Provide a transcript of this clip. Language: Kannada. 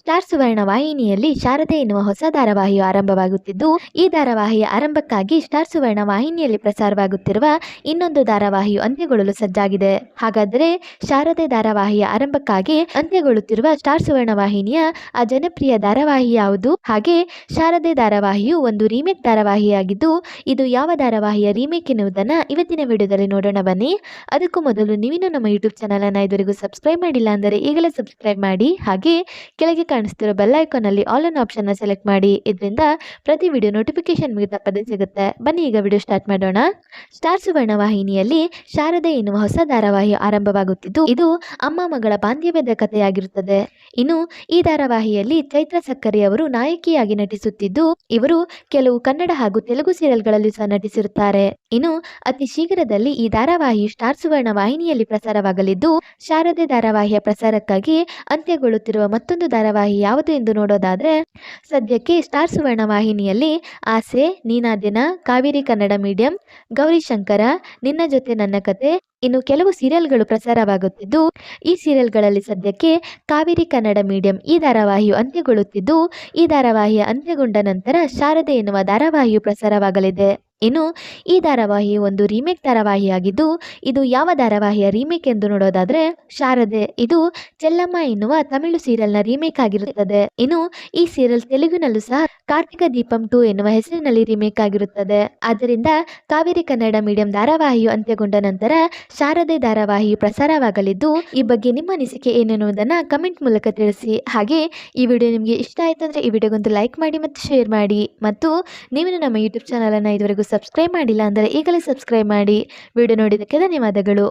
ಸ್ಟಾರ್ ಸುವರ್ಣ ವಾಹಿನಿಯಲ್ಲಿ ಶಾರದೆ ಎನ್ನುವ ಹೊಸ ಧಾರಾವಾಹಿಯು ಆರಂಭವಾಗುತ್ತಿದ್ದು, ಈ ಧಾರಾವಾಹಿಯ ಆರಂಭಕ್ಕಾಗಿ ಸ್ಟಾರ್ ಸುವರ್ಣ ವಾಹಿನಿಯಲ್ಲಿ ಪ್ರಸಾರವಾಗುತ್ತಿರುವ ಇನ್ನೊಂದು ಧಾರಾವಾಹಿಯು ಅಂತ್ಯಗೊಳ್ಳಲು ಸಜ್ಜಾಗಿದೆ. ಹಾಗಾದರೆ ಶಾರದೆ ಧಾರಾವಾಹಿಯ ಆರಂಭಕ್ಕಾಗಿ ಅಂತ್ಯಗೊಳ್ಳುತ್ತಿರುವ ಸ್ಟಾರ್ ಸುವರ್ಣ ವಾಹಿನಿಯ ಆ ಜನಪ್ರಿಯ ಧಾರಾವಾಹಿ ಯಾವುದು? ಹಾಗೆ ಶಾರದೆ ಧಾರಾವಾಹಿಯು ಒಂದು ರೀಮೇಕ್ ಧಾರಾವಾಹಿಯಾಗಿದ್ದು, ಇದು ಯಾವ ಧಾರಾವಾಹಿಯ ರೀಮೇಕ್ ಎನ್ನುವುದನ್ನು ಇವತ್ತಿನ ವಿಡಿಯೋದಲ್ಲಿ ನೋಡೋಣ ಬನ್ನಿ. ಅದಕ್ಕೂ ಮೊದಲು ನೀವಿನ್ನೂ ನಮ್ಮ ಯೂಟ್ಯೂಬ್ ಚಾನಲನ್ನು ಇದುವರೆಗೂ ಸಬ್ಸ್ಕ್ರೈಬ್ ಮಾಡಿಲ್ಲ ಅಂದರೆ ಈಗಲೇ ಸಬ್ಸ್ಕ್ರೈಬ್ ಮಾಡಿ. ಹಾಗೆ ಕೆಳಗೆ ಕಾಣಿಸ್ತಿರೋ ಬೆಲ್ ಐಕಾನಲ್ಲಿ ಆಲ್ ಆಪ್ಷನ್ ಆಪ್ಷನ್ನ ಸೆಲೆಕ್ಟ್ ಮಾಡಿ. ಇದರಿಂದ ಪ್ರತಿ ವಿಡಿಯೋ ನೋಟಿಫಿಕೇಶನ್ ನಿಮಗೆ ತಪ್ಪದೇ ಸಿಗುತ್ತೆ. ಬನ್ನಿ ಈಗ ವಿಡಿಯೋ ಸ್ಟಾರ್ಟ್ ಮಾಡೋಣ. ಸ್ಟಾರ್ ಸುವರ್ಣ ವಾಹಿನಿಯಲ್ಲಿ ಶಾರದೆ ಎನ್ನುವ ಹೊಸ ಧಾರಾವಾಹಿ ಆರಂಭವಾಗುತ್ತಿದ್ದು, ಇದು ಅಮ್ಮ ಮಗಳ ಬಾಂಧವ್ಯದ ಕಥೆಯಾಗಿರುತ್ತದೆ. ಇನ್ನು ಈ ಧಾರಾವಾಹಿಯಲ್ಲಿ ಚೈತ್ರ ಸಕ್ಕರೆ ಅವರು ನಾಯಕಿಯಾಗಿ ನಟಿಸುತ್ತಿದ್ದು, ಇವರು ಕೆಲವು ಕನ್ನಡ ಹಾಗೂ ತೆಲುಗು ಸೀರಿಯಲ್ಗಳಲ್ಲಿ ಸಹ ನಟಿಸಿರುತ್ತಾರೆ. ಇನ್ನು ಅತಿ ಶೀಘ್ರದಲ್ಲಿ ಈ ಧಾರಾವಾಹಿ ಸ್ಟಾರ್ ಸುವರ್ಣ ವಾಹಿನಿಯಲ್ಲಿ ಪ್ರಸಾರವಾಗಲಿದ್ದು, ಶಾರದೆ ಧಾರಾವಾಹಿಯ ಪ್ರಸಾರಕ್ಕಾಗಿ ಅಂತ್ಯಗೊಳ್ಳುತ್ತಿರುವ ಮತ್ತೊಂದು ಧಾರಾವಾಹಿ ಯಾವುದು ಎಂದು ನೋಡೋದಾದರೆ, ಸದ್ಯಕ್ಕೆ ಸ್ಟಾರ್ ಸುವರ್ಣ ವಾಹಿನಿಯಲ್ಲಿ ಆಸೆ, ನೀನಾ ದಿನ, ಕಾವೇರಿ ಕನ್ನಡ ಮೀಡಿಯಂ ಗೌರಿಶಂಕರ ನಿನ್ನ ಜೊತೆ ನನ್ನ ಕತೆ, ಇನ್ನು ಕೆಲವು ಸೀರಿಯಲ್ಗಳು ಪ್ರಸಾರವಾಗುತ್ತಿದ್ದು, ಈ ಸೀರಿಯಲ್ಗಳಲ್ಲಿ ಸದ್ಯಕ್ಕೆ ಕಾವೇರಿ ಕನ್ನಡ ಮೀಡಿಯಂ ಈ ಧಾರಾವಾಹಿಯು ಅಂತ್ಯಗೊಳ್ಳುತ್ತಿದ್ದು, ಈ ಧಾರಾವಾಹಿಯ ಅಂತ್ಯಗೊಂಡ ನಂತರ ಶಾರದೆ ಎನ್ನುವ ಧಾರಾವಾಹಿಯು ಪ್ರಸಾರವಾಗಲಿದೆ. ಇನ್ನು ಈ ಧಾರಾವಾಹಿ ಒಂದು ರೀಮೇಕ್ ಧಾರಾವಾಹಿಯಾಗಿದ್ದು, ಇದು ಯಾವ ಧಾರಾವಾಹಿಯ ರೀಮೇಕ್ ಎಂದು ನೋಡೋದಾದ್ರೆ, ಶಾರದೆ ಇದು ಚೆಲ್ಲಮ್ಮ ಎನ್ನುವ ತಮಿಳು ಸೀರಿಯಲ್ನ ರೀಮೇಕ್ ಆಗಿರುತ್ತದೆ. ಇನ್ನು ಈ ಸೀರಿಯಲ್ ತೆಲುಗಿನಲ್ಲೂ ಸಹ ಕಾರ್ತಿಕ ದೀಪಂ ಟು ಎನ್ನುವ ಹೆಸರಿನಲ್ಲಿ ರಿಮೇಕ್ ಆಗಿರುತ್ತದೆ. ಆದ್ದರಿಂದ ಕಾವೇರಿ ಕನ್ನಡ ಮೀಡಿಯಂ ಧಾರಾವಾಹಿಯು ಅಂತ್ಯಗೊಂಡ ನಂತರ ಶಾರದೆ ಧಾರಾವಾಹಿಯು ಪ್ರಸಾರವಾಗಲಿದ್ದು, ಈ ಬಗ್ಗೆ ನಿಮ್ಮ ಅನಿಸಿಕೆ ಏನೆನ್ನುವುದನ್ನು ಕಮೆಂಟ್ ಮೂಲಕ ತಿಳಿಸಿ. ಹಾಗೆ ಈ ವಿಡಿಯೋ ನಿಮಗೆ ಇಷ್ಟ ಆಯಿತು ಅಂದರೆ ಈ ವಿಡಿಯೋಗೊಂದು ಲೈಕ್ ಮಾಡಿ ಮತ್ತು ಶೇರ್ ಮಾಡಿ. ಮತ್ತು ನೀವು ನಮ್ಮ ಯೂಟ್ಯೂಬ್ ಚಾನಲನ್ನು ಇದುವರೆಗೂ ಸಬ್ಸ್ಕ್ರೈಬ್ ಮಾಡಿಲ್ಲ ಅಂದರೆ ಈಗಲೇ ಸಬ್ಸ್ಕ್ರೈಬ್ ಮಾಡಿ. ವಿಡಿಯೋ ನೋಡಿದ್ದಕ್ಕೆ ಧನ್ಯವಾದಗಳು.